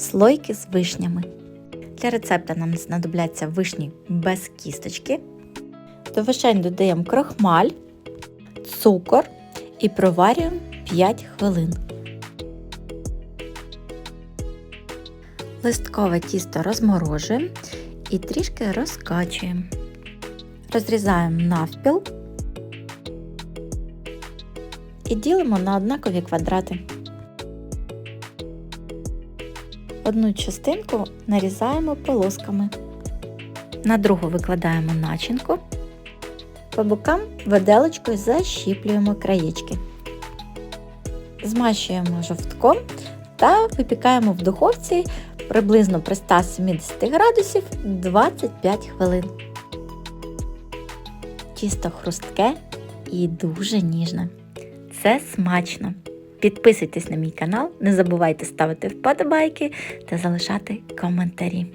слойки з вишнями. Для рецепта нам знадобляться вишні без кісточки. До вишень додаємо крохмаль, цукор і проварюємо 5 хвилин. Листкове тісто розморожуємо і трішки розкачуємо. Розрізаємо навпіл і ділимо на однакові квадрати. Одну частинку нарізаємо полосками. На другу викладаємо начинку. По бокам виделочкою защіплюємо краєчки. Змащуємо жовтком та випікаємо в духовці приблизно при 170 градусів 25 хвилин. Тісто хрустке і дуже ніжне. Це смачно! Підписуйтесь на мій канал, не забувайте ставити вподобайки та залишати коментарі.